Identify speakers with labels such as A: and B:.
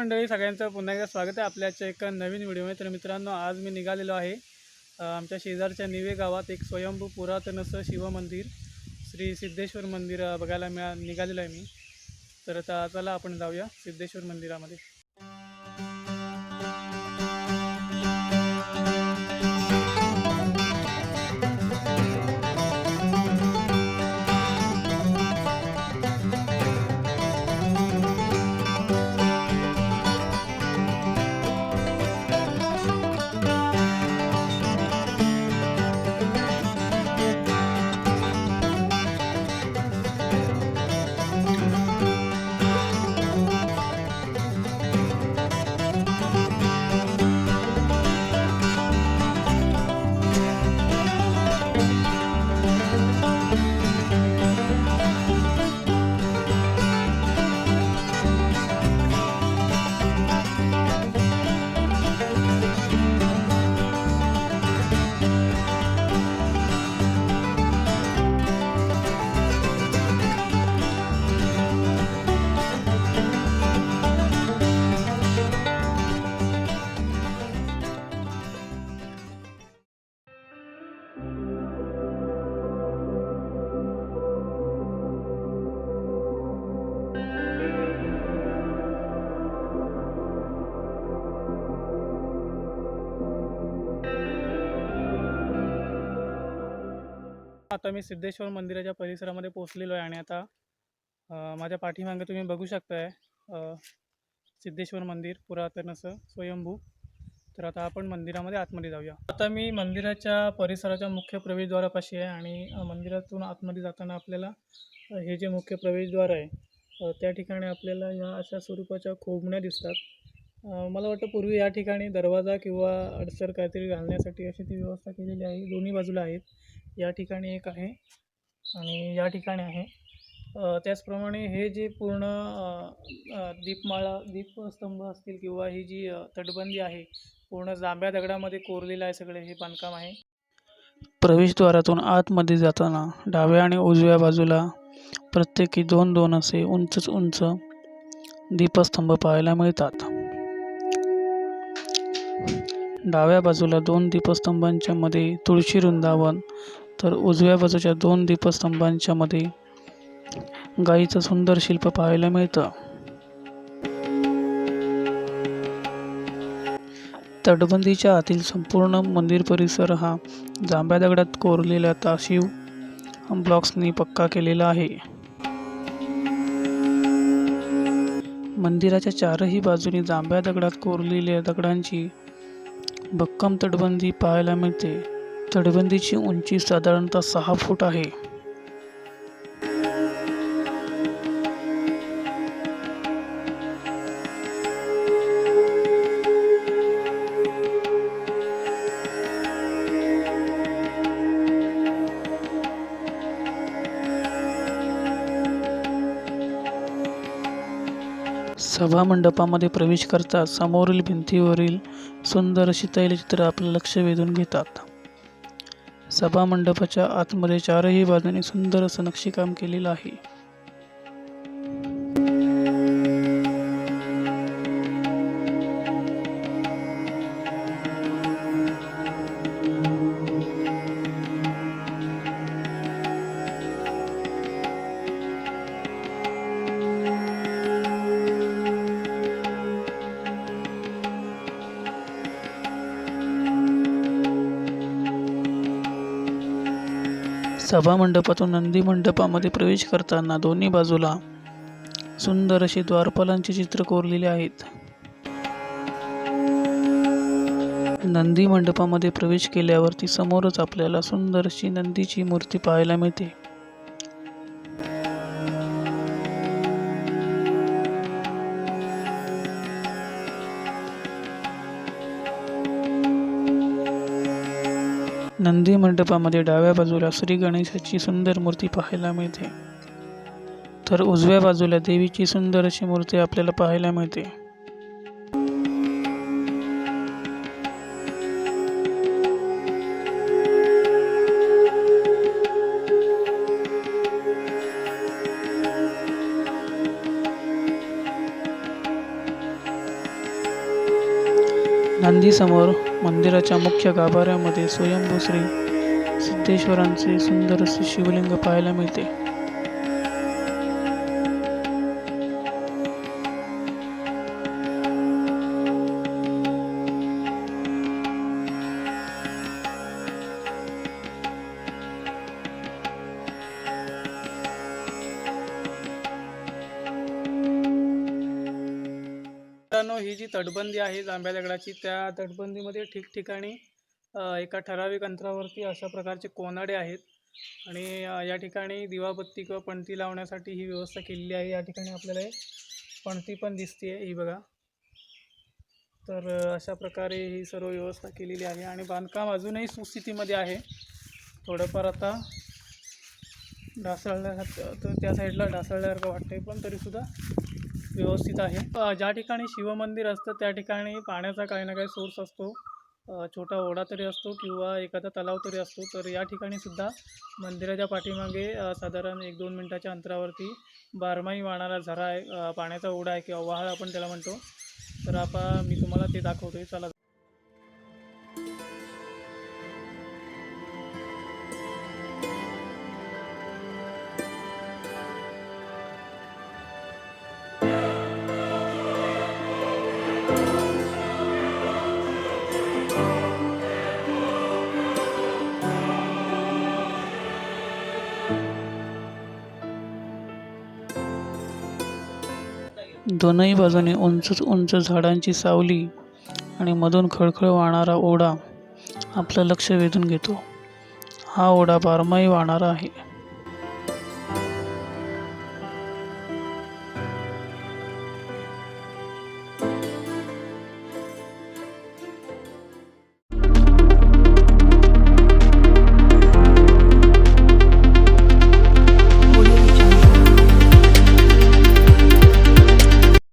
A: मंडळी सगळ्यांचं पुन्हा एकदा स्वागत आहे आपल्याच्या एका नवीन व्हिडिओमध्ये. तर मित्रांनो आज मी निघालेलो आहे आमच्या शेजारच्या निवे गावात एक स्वयंभू पुरातन असं शिवमंदिर श्री सिद्धेश्वर मंदिर बघायला मिळा निघालेलो आहे मी. तर आता चला आपण जाऊया सिद्धेश्वर मंदिरामध्ये. आता मी सिद्धेश्वर मंदिराच्या परिसरामध्ये पोहोचलेलो आहे आणि आता माझ्या पाठीमागे तुम्ही बघू शकताय सिद्धेश्वर मंदिर पुरातन असं स्वयंभू. तर आता आपण मंदिरामध्ये आतमध्ये जाऊया. आता मी मंदिराच्या परिसराच्या मुख्य प्रवेशद्वारापाशी आहे आणि मंदिरातून आतमध्ये जाताना आपल्याला हे जे मुख्य प्रवेशद्वार आहे त्या ठिकाणी आपल्याला या अशा स्वरूपाच्या खोबण्या दिसतात. मला वाटतं पूर्वी या ठिकाणी दरवाजा किंवा अडसर काहीतरी घालण्यासाठी अशी ती व्यवस्था केलेली आहे. दोन्ही बाजूला आहेत. या ठिकाणी एक आहे आणि या ठिकाणी आहे. त्याचप्रमाणे हे जे पूर्ण दीपमाळा दीपस्तंभ असतील किंवा ही जी तटबंदी आहे पूर्ण जांभ्या दगडामध्ये कोरलेलं आहे सगळे हे बांधकाम आहे. प्रवेशद्वारातून आतमध्ये जाताना डाव्या आणि उजव्या बाजूला प्रत्येकी दोन दोन असे उंचच उंच दीपस्तंभ पाहायला मिळतात. डाव्या बाजूला दोन दीपस्तंभांच्या मध्ये तुळशी वृंदावन तर उजव्या बाजूच्या दोन दीपस्तंभांच्या मध्ये गाईचं सुंदर शिल्प पाहायला मिळतं. तटबंदीच्या आतील संपूर्ण मंदिर परिसर हा जांभ्या दगडात कोरलेल्या ताशीव ब्लॉक्सनी पक्का केलेला आहे. मंदिराच्या चारही बाजूनी जांभ्या दगडात कोरलेल्या दगडांची भक्कम तटबंदी पाहायला मिळते. तटबंदीची उंची साधारणतः सहा फूट आहे. सभामंडपामध्ये प्रवेश करता समोरील भिंतीवरील सुंदर अशी तैलचित्र आपलं लक्ष वेधून घेतात. सभामंडपाच्या आतमध्ये चारही बाजूने सुंदर असं नक्षीकाम केलेलं आहे. सभा मंडपातून नंदी मंडपामध्ये प्रवेश करताना दोन्ही बाजूला सुंदर अशी द्वारपालांचे चित्र कोरलेले आहेत. नंदी मंडपामध्ये प्रवेश केल्यावरती समोरच आपल्याला सुंदर अशी नंदीची मूर्ती पाहायला मिळते. नंदी मंडपामध्ये डाव्या बाजूला श्री गणेशाची सुंदर मूर्ती पाहायला मिळते. तर उजव्या बाजूला देवीची सुंदर अशी मूर्ती आपल्याला पाहायला मिळते. नंदीसमोर मंदिराच्या मुख्य गाभाऱ्यामध्ये स्वयंभू श्री सिद्धेश्वरांचे सुंदर असे शिवलिंग पाहायला मिळते. मित्रांनो ही जी तटबंदी आहे जांभ्या दगडाची त्या तटबंदीमध्ये ठिकठिकाणी एका ठराविक अंतरावरती अशा प्रकारचे कोनाडे आहेत. आणि या ठिकाणी दिवाबत्ती किंवा पणती लावण्यासाठी ही व्यवस्था केलेली आहे. या ठिकाणी आपल्याला एक पणती पण दिसते ही बघा. तर अशा प्रकारे ही सर्व व्यवस्था केलेली आहे. आणि बांधकाम अजूनही सुस्थितीमध्ये आहे. थोडंफार आता ढासळल्यासारखं तर त्या साईडला ढासळल्यासारखं वाटतं आहे पण तरीसुद्धा व्यवस्थित आहे. ज्या ठिकाणी शिवमंदिर असतं त्या ठिकाणी पाण्याचा काही ना काही सोर्स असतो. छोटा ओढा तरी असतो किंवा एखादा तलाव तरी असतो. तर या ठिकाणी सुद्धा मंदिराच्या पाठीमागे साधारण एक दोन मिनटाच्या अंतरावरती बारमाही वाहणारा झरा आहे. पाण्याचा ओढा आहे किंवा वहाळ आपण त्याला म्हणतो. तर आपण मी तुम्हाला ते दाखवतोय. चला दोनही बाजूने उंचच उंच झाडांची सावली आणि मधून खळखळ वाहणारा ओढा आपलं लक्ष वेधून घेतो. हा ओढा बारमाही वाहणारा आहे.